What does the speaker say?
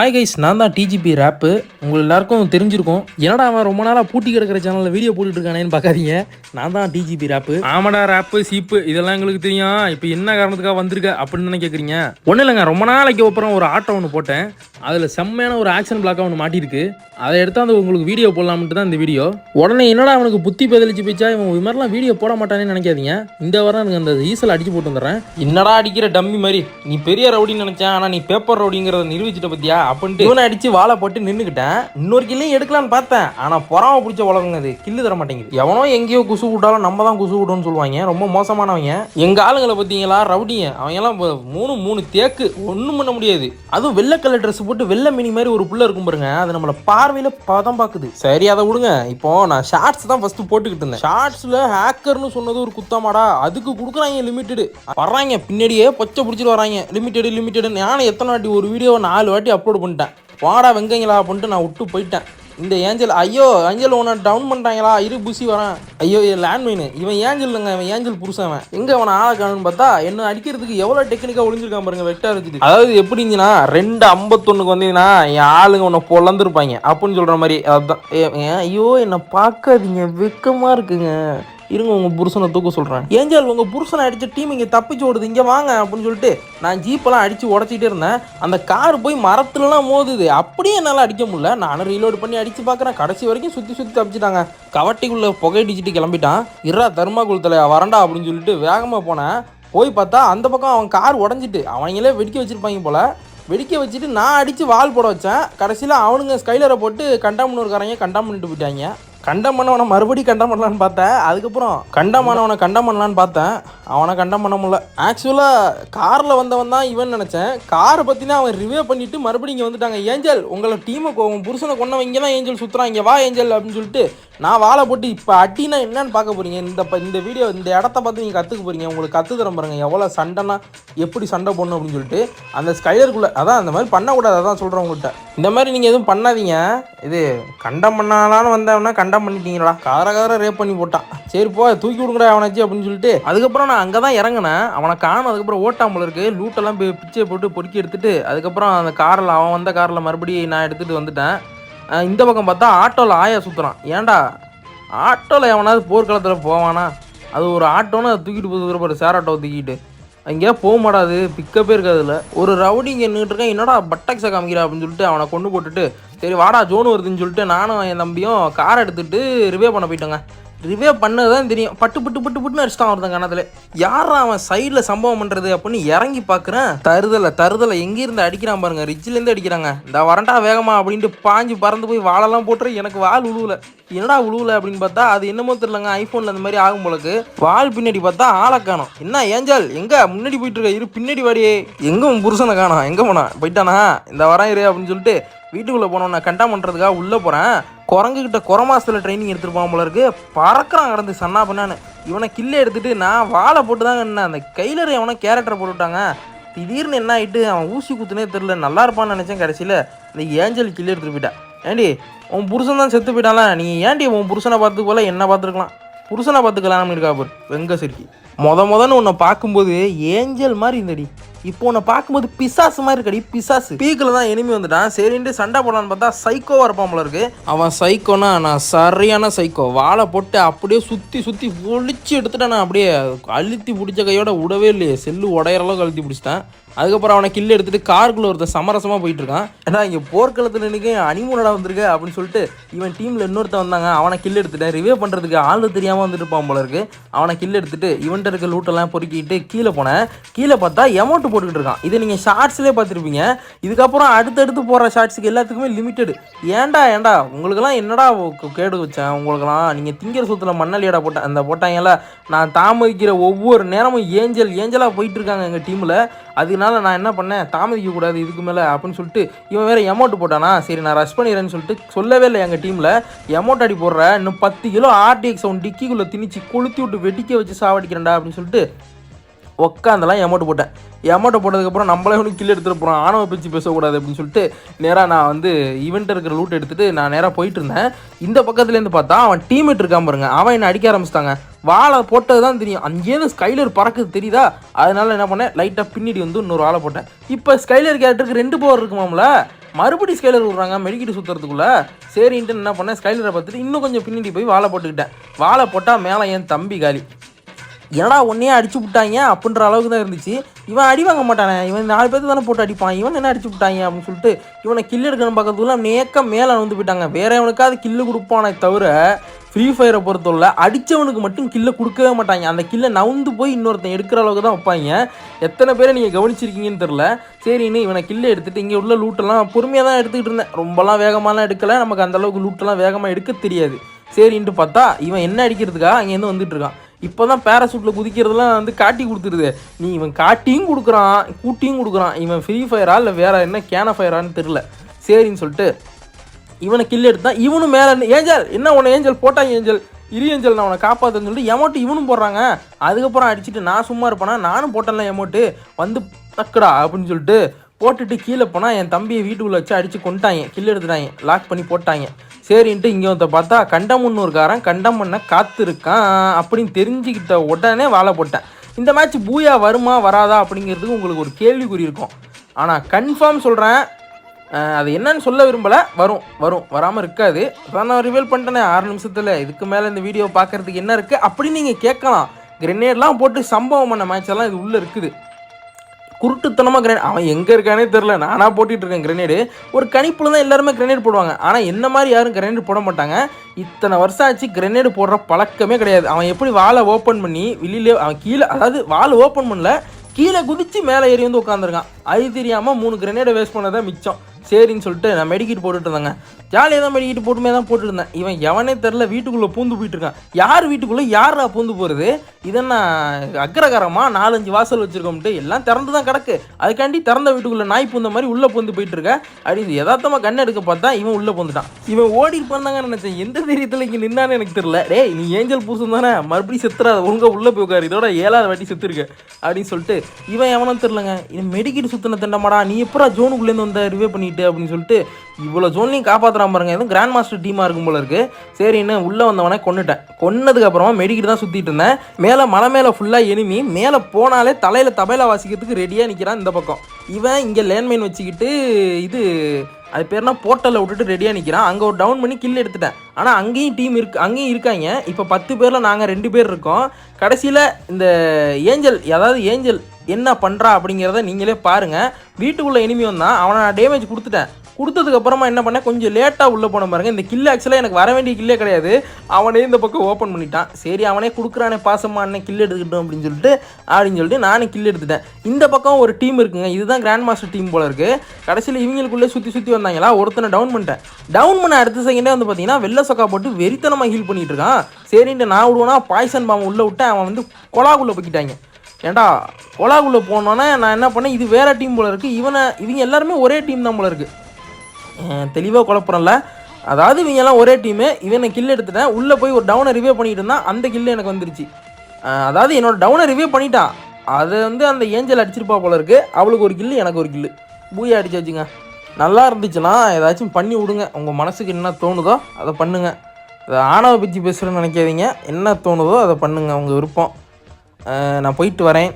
Hi guys நான் தான் DGP wrap உங்களுக்கு எல்லாருக்கும் தெரிஞ்சிருக்கும். என்னடா அவன் ரொம்ப நாளாக பூட்டி கிடக்கிற சேனலில் வீடியோ போட்டுட்டு இருக்கானேன்னு பார்க்காதீங்க. நான் தான் டிஜிபி ரேப்பு ஆமாடா ரேப்பு சீப்பு இதெல்லாம் எங்களுக்கு தெரியும். இப்போ என்ன காரணத்துக்காக வந்திருக்க அப்படின்னு தானே கேட்குறீங்க ஒன்றும் இல்லைங்க ரொம்ப நாளைக்கு அப்புறம் ஒரு ஆட்டோ ஒன்று போட்டேன். அதில் செம்மையான ஒரு ஆக்ஷன் பிளாக்காக ஒன்று மாட்டியிருக்கு. அதை எடுத்து அந்த உங்களுக்கு வீடியோ போடலாம்ட்டு தான் இந்த வீடியோ உடனே என்னடா அவனுக்கு புத்தி பதிலிச்சு போச்சா? இவன் இது மாதிரிலாம் வீடியோ போட மாட்டானேன்னு நினைக்காதீங்க. இந்த வாரம் எனக்கு அந்த ஈசல் அடிச்சு போட்டு வந்துடுறேன் என்னடா அடிக்கிற டம்மி மாதிரி? நீ பெரிய ரவுடின்னு நினைச்சேன் ஆனால் நீ பேப்பர் ரவுடிங்கிறத நிரூபிச்சிட்ட பத்தியா? அப்படின்ட்டு. இவனை அடிச்சு வாழை போட்டு நின்றுக்கிட்டேன் இன்னொரு கில்லையும் எடுக்கலான்னு பார்த்தேன். ஆனால் பொறாம பிடிச்ச உலகங்க அது. கில்லு தர மாட்டேங்குது. எவனோ எங்கேயோ குசு விட்டாலும் நம்ம தான் குசு விடும்னு சொல்லுவாங்க. ரொம்ப மோசமானவங்க. எங்க ஆளுங்களை பார்த்தீங்களா? ரவுடிங்க. அவங்க எல்லாம் மூணு மூணு தேக்கு. ஒன்றும் பண்ண முடியாது. அதுவும் வெள்ளை கலர் ட்ரெஸ் போட்டு வெள்ளை மினி மாதிரி ஒரு புள்ள இருக்கும் பாருங்க. அது நம்மள பார்வையில் பதம் பார்க்குது சரி அதை விடுங்க. இப்போ நான் ஷார்ட்ஸ் தான் ஃபர்ஸ்ட் போட்டுக்கிட்டு இருந்தேன். ஷார்ட்ஸில் ஹேக்கர்னு சொன்னது ஒரு குத்தமாடா. அதுக்கு கொடுக்குறாங்க லிமிட்டடு வர்றாங்க. பின்னாடியே பொச்சை பிடிச்சிட்டு வராங்க லிமிட்டடு லிமிட்டடு நானும் எத்தனை வாட்டி ஒரு வீடியோ நாலு வாட்டி அப்லோட் பண்ணிட்டேன் வாடா வெங்கைங்களா அப்படின்ட்டு நான் விட்டு போயிட்டேன். இந்த ஏஞ்சல் ஐயோ ஏஞ்சல் உன்னை டவுன் பண்ணிட்டாங்களா? இரு புசி வரேன். ஐயோ லேண்ட் மைனு இவன் ஏஞ்சல் இல்லைங்க இவன் ஏஞ்சல் புருஷன் அவன். அவனை ஆளை காணுன்னு பார்த்தா என்ன அடிக்கிறதுக்கு எவ்வளோ டெக்னிக்காக ஒளிஞ்சிருக்கான் பாருங்க வெட்டாக இருக்குது அதாவது எப்படிங்கன்னா ரெண்டு ஐம்பத்தொன்னுக்கு வந்தீங்கன்னா என் ஆளுங்க உன்னை பொழந்துருப்பாங்க. அப்படின்னு சொல்கிற மாதிரி அதுதான் ஐயோ என்னை பார்க்காதீங்க வெக்கமாக இருக்குங்க. இருங்க உங்கள் புருஷனை தூக்க சொல்கிறேன் ஏஞ்சல் உங்கள் புருஷனை அடித்த டீம் இங்கே தப்பிச்சு ஓடுது. இங்கே வாங்க அப்படின்னு சொல்லிட்டு நான் ஜீப்பெல்லாம் அடித்து உடச்சிட்டே இருந்தேன். அந்த கார் போய் மரத்துலலாம் மோதுது. அப்படியே என்னால் அடிக்க முடியல. நானும் ரீலோடு பண்ணி அடிச்சு பார்க்குறேன் கடைசி வரைக்கும் சுற்றி சுற்றி தப்பிச்சிட்டாங்க. கவட்டிக்குள்ளே புகையடிச்சிட்டு கிளம்பிட்டான். இறா தர்மா குளத்தில் வரண்டா அப்படின்னு சொல்லிட்டு வேகமாக போனேன். போய் பார்த்தா அந்த பக்கம் அவன் கார் உடஞ்சிட்டு அவங்களே வெடிக்க வச்சிருப்பாங்க போல். வெடிக்க வச்சுட்டு நான் அடித்து வால் போட வச்சேன். கடைசியில் அவனுங்க ஸ்கைலரை போட்டு கண்டாமனூர்காரங்க கண்டாம் பண்ணிட்டு போயிட்டாங்க. கண்டம் பண்ணவனை மறுபடியும் கண்டம் பண்ணலான்னு பார்த்தேன். அதுக்கப்புறம் கண்டமானவனை கண்டம் பண்ணலான்னு பார்த்தேன். அவனை கண்டம் பண்ண முடியல. ஆக்சுவலாக காரில் வந்தவன் தான் இவன் நினச்சேன். காரை பற்றினா அவன் ரிவ்யூ பண்ணிவிட்டு மறுபடியும் இங்கே வந்துட்டாங்க. ஏஞ்சல் உங்களை டீமை உன் புருஷனை கொண்டவங்க தான் ஏஞ்சல் சுற்றுறான் இங்கே வா ஏஞ்சல் அப்படின்னு சொல்லிட்டு நான் வாழை போட்டு இப்போ அட்டினா என்னன்னு பார்க்க போறீங்க. இந்த ப- இந்த வீடியோ இந்த இடத்த பார்த்து நீங்கள் கற்றுக்க போறீங்க. உங்களுக்கு கற்று தரம் பாருங்க. எவ்வளோ சண்டைனா எப்படி சண்டை போடணும் அப்படின்னு சொல்லிட்டு அந்த ஸ்கைலருக்குள்ளே அதான் அந்த மாதிரி பண்ணக்கூடாது. அதான் சொல்கிறேன் உங்கள்கிட்ட இந்த மாதிரி நீங்கள் எதுவும் பண்ணாதீங்க. இது கண்டம் பண்ணாலான்னு வந்தவனா கண்டம் பண்ணிட்டீங்களா? கார கார ரேப் பண்ணி போட்டான். சரி போ தூக்கி விடுங்கடா அவனாச்சு அப்படின்னு சொல்லிட்டு. அதுக்கப்புறம் நான் அங்கே தான் இறங்கினேன். அவனை காணும். அதுக்கப்புறம் ஓட்டாமல் இருக்கு. லூட்டெல்லாம் பிச்சை போட்டு பொறுக்கி எடுத்துட்டு அதுக்கப்புறம் அந்த காரில் அவன் வந்த காரில் மறுபடியும் நான் எடுத்துகிட்டு வந்துட்டேன். இந்த பக்கம் பார்த்தா ஆட்டோவில் ஆயா சுற்றுறான் ஏன்டா? ஆட்டோவில் எவனாவது போர்க்களத்தில் போவானா? அது ஒரு ஆட்டோன்னு தூக்கிட்டு போகுது பாரு சேர் ஆட்டோவை தூக்கிட்டு. அங்கேயா போக மாட்டாது பிக்கப்பே இருக்காதுல ஒரு ரவுடி இங்கே நின்றுட்டு இருக்கேன் என்னடா பட்டக்ஸை காமிக்கிறா அப்படின்னு சொல்லிட்டு அவனை கொண்டு போட்டுட்டு சரி வாடா ஜோன் வருதுன்னு சொல்லிட்டு நானும் என் தம்பியும் கார் எடுத்துகிட்டு ரிவே பண்ண போயிட்டோங்க. ரிவே பண்ணது தான் தெரியும். பட்டு பட்டு பட்டு பட்டுன்னு அடிச்சிட்டான் ஒருத்தன் கணத்துல யார் அவன் சைடில் சம்பவம் பண்ணுறது அப்படின்னு இறங்கி பார்க்குறேன் தருதலை தருதலை எங்கேருந்து அடிக்கிறான் பாருங்க. ரிட்ஜிலேருந்து அடிக்கிறாங்க. இந்த வரண்டா வேகமா அப்படின்ட்டு பாஞ்சு பறந்து போய் வாழெல்லாம் போட்டுரு எனக்கு வால் உழுவலை. என்னடா உழுவலை அப்படின்னு பார்த்தா அது என்னமோ தெரியலங்க. ஐஃபோனில் அந்த மாதிரி ஆகும் போலக்கு. வால் பின்னாடி பார்த்தா ஆளை காணோம். என்ன ஏஞ்சல்? எங்க? முன்னாடி போயிட்டு இருக்க. இரு பின்னாடி வாடியே எங்க உன் புருஷனை காணும்? எங்கே போனான்? போயிட்டானா? இந்த வரேன் இரு அப்படின்னு சொல்லிட்டு வீட்டுக்குள்ளே போனோம் நான் கண்டா பண்ணுறதுக்காக உள்ளே போகிறேன் குரங்குகிட்ட குறை மாசத்துல ட்ரைனிங் எடுத்துருப்பான் போல இருக்கு. பறக்கிறான் கிடந்து சன்னா பண்ணான்னு இவனை கில்ல எடுத்துட்டு நான் வாழை போட்டு தாங்க என்ன அந்த கைலர் எவனை கேரக்டரை போட்டு விட்டாங்க திடீர்னு என்ன ஆயிட்டு அவன் ஊசி குத்துனே தெரில நல்லா இருப்பான்னு நினச்சேன் கடைசியில். இந்த ஏஞ்சல் கில்லு எடுத்துட்டு போயிட்டான் ஏண்டி உன் புருஷன் தான் செத்து போயிட்டான்ல. நீ ஏன்டி உன் புருஷனை பார்த்து போல என்ன பார்த்துருக்கலாம். புருஷனை பார்த்து கல்யாணம் பண்ணிருக்கா பாரு வெங்க சிரிக்கி முத முதன்னு உன்னை பார்க்கும்போது ஏஞ்சல் மாதிரி இருந்தடி இப்போ உன்னை பார்க்கும்போது பிசாசு மாதிரி இருக்கடி பிசாசு. பீக்கில் தான் எனிமி வந்துட்டான். சரின்ட்டு சண்டை போடலான்னு பார்த்தா சைக்கோவாக இருப்பான் போல இருக்கு. அவன் சைக்கோனா நான் சரியான சைக்கோ வாழை போட்டு அப்படியே சுற்றி சுற்றி ஒழிச்சு எடுத்துட்டேன். நான் அப்படியே அழுத்தி பிடிச்ச கையோட விடவே இல்லையே. செல்லு உடையிற அளவுக்கு அழுத்தி பிடிச்சிட்டேன். அதுக்கப்புறம் அவனை கில்லு எடுத்துட்டு காருக்குள்ள ஒருத்தன் சமரசமாக போயிட்டு இருக்கான். ஏன்னா இங்கே போர்க்களத்தில் நினைக்க அனிமூனடா வந்திருக்கு அப்படின்னு சொல்லிட்டு இவன் டீமில் இன்னொருத்தன் வந்தாங்க. அவனை கில்லு எடுத்துட்டேன் ரிவே பண்ணுறதுக்கு ஆள் தெரியாமல் வந்துட்டு இருப்பான் போல இருக்கு. அவனை கில்லு எடுத்துட்டு இவன்ட்டு இருக்க லூட்டெல்லாம் பொறுக்கிட்டு கீழே போனேன். கீழே பார்த்தா எமௌண்ட் போட்டுக்கிட்டு இருக்கான் இதை நீங்கள் ஷார்ட்ஸ்லேயே பார்த்துருப்பீங்க. இதுக்கப்புறம் அடுத்தடுத்து போகிற ஷார்ட்ஸுக்கு எல்லாத்துக்குமே லிமிட்டடு ஏன்டா ஏன்டா? உங்களுக்கெல்லாம் என்னடா கேடு வச்சேன் உங்களுக்கெல்லாம் நீங்கள் திங்கிற சுத்தில் மண்ணலியடா போட்டேன் அந்த போட்டாங்கல்ல நான் தாமதிக்கிற ஒவ்வொரு நேரமும் ஏஞ்சல் ஏஞ்சலாக போயிட்டு இருக்காங்க எங்கள் டீமில் அதனால நான் என்ன பண்ணேன்? தாமதிக்க கூடாது இதுக்கு மேலே அப்படின்னு சொல்லிட்டு இவன் வேற எமௌண்ட் போட்டானா? சரி நான் ரஷ் பண்ணிடுறேன்னு சொல்லிட்டு சொல்லவே இல்லை எங்கள் டீமில் எமௌண்ட் அடி போடுற இன்னும் பத்து கிலோ ஆர்டிஎக்ஸ் அவன் டிக்கிக்குள்ளே திணிச்சு கொளுத்தி விட்டு வெடிக்க வச்சு சாவடிக்கிறேன்டா அப்படின்னு சொல்லிட்டு உட்காந்துலாம் எமௌண்ட் போட்டேன். எமௌண்ட்டை போட்டதுக்கப்புறம் நம்மளே ஒன்று கில் எடுத்துகிட்டு போகிறோம் ஆணவ பேச்சு பேசக்கூடாது அப்படின்னு சொல்லிட்டு நேராக நான் வந்து ஈவெண்ட் இருக்கிற லூட் எடுத்துகிட்டு நான் நேராக போயிட்டு இருந்தேன். இந்த பக்கத்துலேருந்து பார்த்தா அவன் டீம்மேட் இருக்கான் பாருங்க. அவன் என்னை அடிக்க ஆரம்பிச்சிட்டாங்க. வாழை போட்டது தான் தெரியும். அங்கேயிருந்து ஸ்கைலர் பறக்குது தெரியுதா? அதனால என்ன பண்ணேன்? லைட்டாக பின்னாடி வந்து இன்னொரு வாழை போட்டேன். இப்போ ஸ்கைலர் கேரக்டருக்கு ரெண்டு பவர் இருக்குமாம்ல மறுபடி ஸ்கைலர் விட்றாங்க மெடிக்கிட்டு சுற்றுறதுக்குள்ளே சரின்ட்டு என்ன பண்ணேன்? ஸ்கைலரை பார்த்துட்டு இன்னும் கொஞ்சம் பின்னாடி போய் வாழை போட்டுக்கிட்டேன். வாழை போட்டால் மேலே என் தம்பி காலி. என்னடா ஒன்னையே அடிச்சு விட்டாங்க அப்படின்ற அளவுக்கு தான் இருந்துச்சு. இவன் அடி வாங்க மாட்டானே. இவன் நாலு பேர்த்து தானே போட்டு அடிப்பான். இவன் என்ன அடிச்சு விட்டாங்க அப்படின்னு சொல்லிட்டு இவனை கில் எடுக்கணும் பார்க்கறதுக்குள்ள நேக்க மேலே வந்து போயிட்டாங்க. வேற எவனுக்காவது கில்லு கொடுப்பானே தவிர ஃப்ரீ ஃபயரை பொறுத்தவரை அடித்தவனுக்கு மட்டும் கில்லை கொடுக்கவே மாட்டாங்க. அந்த கில்லை நவுந்து போய் இன்னொருத்தன் எடுக்கிற அளவுக்கு தான் வைப்பாங்க. எத்தனை பேரை நீங்கள் கவனிச்சிருக்கீங்கன்னு தெரில சரின்னு இவனை கில்லை எடுத்துகிட்டு இங்கே உள்ள லூட்டெல்லாம் பொறுமையாக தான் எடுத்துக்கிட்டு இருந்தேன். ரொம்பலாம் வேகமாலாம் எடுக்கலை. நமக்கு அந்த அளவுக்கு லூட்டெல்லாம் வேகமாக எடுக்க தெரியாது. சரின்ட்டு பார்த்தா இவன் என்ன அடிக்கிறதுக்கா? அங்கேருந்து வந்துட்டு இருக்கான். இப்போ தான் பேராசூட்டில் குதிக்கிறதுலாம் வந்து காட்டி கொடுத்துருது. நீ இவன் காட்டியும் கொடுக்குறான் கூட்டியும் கொடுக்குறான். இவன் ஃப்ரீ ஃபயரா இல்லை வேற என்ன கேன ஃபயரான்னு தெரில சரின்னு சொல்லிட்டு இவனை கில் எடுத்தான். இவனும் மேலே ஏஞ்சல் என்ன உன்னை ஏஞ்சல்? போட்டாங்க ஏஞ்சல் இரு ஏஞ்சல் நான் உன்னை காப்பாற்றுன்னு சொல்லிட்டு எமோட்டு இவனும் போடுறாங்க. அதுக்கப்புறம் அடிச்சுட்டு நான் சும்மா இருப்பேனா? நானும் போட்டேன்ல எமௌண்ட்டு வந்து தக்கடா அப்படின்னு சொல்லிட்டு போட்டுட்டு கீழே போனால் என் தம்பியை வீட்டுக்குள்ளே வச்சு அடித்து கொண்டுட்டாங்க கில் எடுத்துட்டாங்க. லாக் பண்ணி போட்டாங்க. சரின்ட்டு இங்கே வந்து பார்த்தா கண்டமுன்னூர்காரன் கண்டமண்ணை காத்திருக்கான் அப்படின்னு தெரிஞ்சுக்கிட்ட உடனே வாழை போட்டேன். இந்த மேட்ச் பூயா வருமா வராதா அப்படிங்கிறதுக்கு உங்களுக்கு ஒரு கேள்விக்குறி இருக்கும். ஆனால் கன்ஃபார்ம் சொல்கிறேன் அது என்னன்னு சொல்ல விரும்பலை. வரும் வரும் வராமல் இருக்காது. அதான் நான் ரிவீல் பண்ணிட்டேனே ஆறு நிமிஷத்தில். இதுக்கு மேலே இந்த வீடியோ பார்க்குறதுக்கு என்ன இருக்குது அப்படின்னு நீங்கள் கேட்கலாம். கிரெனேட்லாம் போட்டு சம்பவம் பண்ண மேட்ச் எல்லாம் இது உள்ளே இருக்குது. குருட்டுத்தனமாக கிரேட் அவன் எங்கே இருக்கானே தெரில நானாக போட்டிகிட்டு இருக்கேன் கிரனேடு ஒரு கணிப்பில் தான் எல்லாருமே கிரனேட் போடுவாங்க. ஆனால் என்ன மாதிரி யாரும் கிரனேட் போட மாட்டாங்க. இத்தனை வருஷம் ஆச்சு கிரனேடு போடுற பழக்கமே கிடையாது. அவன் எப்படி வாழை ஓப்பன் பண்ணி வெளியிலே அவன் கீழே அதாவது வாழை ஓப்பன் பண்ணல. கீழே குதித்து மேலே ஏறி வந்து உட்காந்துருக்கான் அது தெரியாமல் மூணு கிரனேடை வேஸ்ட் பண்ணதான் மிச்சம். சரின்னு சொல்லிட்டு நான் மெடிக்கிட்டு போட்டுட்டு இருந்தாங்க. ஜாலியாக தான் மெடிக்கிட்டு போட்டுமே தான் போட்டுட்டு இருந்தேன். இவன் எவனே தெரில வீட்டுக்குள்ளே பூந்து போயிட்டு இருக்கான். யார் வீட்டுக்குள்ளே யாரா பூந்து போகிறது இதென்ன அக்ரகரமா நாலஞ்சு வாசல் வச்சுருக்கோம்ட்டு எல்லாம் திறந்து தான் கிடக்கு. அதுக்காண்டி திறந்த வீட்டுக்குள்ளே நாய் பூந்த மாதிரி உள்ளே பூந்து போயிட்டு இருக்க. அப்படின்னு யதார்த்தமாக கண் எடுக்க பார்த்தா இவன் உள்ளே பூந்துட்டான். இவன் ஓடி போனாங்கன்னு நினச்சேன். எந்த தைரியத்தில் இங்கே நின்னான்னு எனக்கு தெரில டேய் நீ ஏஞ்சல் பூசம் தானே? மறுபடியும் செத்துறாத. ஒழுங்காக உள்ளே போய் உட்காரு. இதோட ஏழாவது வாட்டி செத்துருக்க. அப்படின்னு சொல்லிட்டு இவன் எவனும் தெரிலங்க இவன் மெடிக்கிட்டு சுத்தின தண்டமாடா. நீ எப்படா ஜோனுக்குள்ளேருந்து வந்த? ரிவே பண்ணிட்டு அப்படின்னு சொல்லிட்டு இவ்வளோ ஜோன்லையும் காப்பாற்றுறான் பாருங்க. எதுவும் கிராண்ட் மாஸ்டர் டீமாக இருக்கும் போல இருக்கு. சரின்னு உள்ளே வந்தவனே கொண்டுட்டேன் கொன்னதுக்கப்புறமா மெடிக்கிட்டு தான் சுற்றிட்டு இருந்தேன். மேலே மலை மேலே ஃபுல்லாக எனிமி மேலே போனாலே தலையில் தபையில வாசிக்கிறதுக்கு ரெடியாக நிற்கிறான் இந்த பக்கம். இவன் இங்கே லேண்ட்மைன் வச்சுக்கிட்டு இது அது பேர்னா போர்ட்டலில் விட்டுட்டு ரெடியாக நிற்கிறான் அங்கே ஒரு டவுன் பண்ணி கில் எடுத்துட்டேன். ஆனால் அங்கேயும் டீம் இருக்கு அங்கேயும் இருக்காங்க. இப்போ பத்து பேரில் நாங்கள் ரெண்டு பேர் இருக்கோம். கடைசியில் இந்த ஏஞ்சல் அதாவது ஏஞ்சல் என்ன பண்ணுறா அப்படிங்கிறத நீங்களே பாருங்கள் வீட்டுக்குள்ளே எனிமி வந்தான் அவனை நான் டேமேஜ் கொடுத்துட்டேன். கொடுத்ததுக்கப்புறமா என்ன பண்ணேன்? கொஞ்சம் லேட்டாக உள்ளே போன பாருங்க. இந்த கில்லு ஆக்சுவலாக எனக்கு வர வேண்டிய கில்லே கிடையாது. அவனே இந்த பக்கம் ஓப்பன் பண்ணிட்டான். சரி அவனே கொடுக்குறானே பாசமாக அண்ணன் கில் எடுத்துக்கிட்டோம் அப்படின்னு சொல்லிட்டு அப்படின்னு சொல்லிட்டு நானும் கில் எடுத்துட்டேன். இந்த பக்கம் ஒரு டீம் இருக்குங்க. இதுதான் கிராண்ட் மாஸ்டர் டீம் போல இருக்கு. கடைசியில் இவங்களுக்குள்ளே சுற்றி சுற்றி வந்தாங்களா? ஒருத்தனை டவுன் பண்ணிட்டேன். டவுன் பண்ண அடுத்த செகண்டே வந்து பார்த்தீங்கன்னா வெள்ளை சொக்கா போட்டு வெறித்தனமாக ஹீல் பண்ணிட்டு இருக்கான். சரின்ட்டு நான் விடுவேன்னா பாய்சன் பாம்பு உள்ளே விட்டேன். அவன் வந்து கொலாக்குள்ளே போய்க்கிட்டாங்க. ஏண்டா கொலாக்குள்ளே போனோன்னே நான் என்ன பண்ணேன் இது வேறு டீம் போல இருக்குது இவனை இவங்க எல்லாருமே ஒரே டீம் தான் போல இருக்குது தெளிவாக குழப்பறல அதாவது இவங்க எல்லாம் ஒரே டீமு இவனை கில் எடுத்துட்டேன். உள்ளே போய் ஒரு டவுனை ரிவ்யூ பண்ணிட்டு இருந்தான் அந்த கில்லு எனக்கு வந்துருச்சு. அதாவது என்னோட டவுனை ரிவ்யூ பண்ணிட்டான் அதை வந்து அந்த ஏஞ்சல் அடிச்சிருப்பா போல இருக்கு. அவளுக்கு ஒரு கில்லு எனக்கு ஒரு கில்லு பூயா அடிச்சாச்சுங்க நல்லா இருந்துச்சுன்னா ஏதாச்சும் பண்ணி விடுங்க. உங்கள் மனசுக்கு என்ன தோணுதோ அதை பண்ணுங்க. அதை ஆணவ பற்றி பேசுகிறேன்னு நினைக்காதீங்க. என்ன தோணுதோ அதை பண்ணுங்க. உங்கள் விருப்பம். நான் போயிட்டு வரேன்.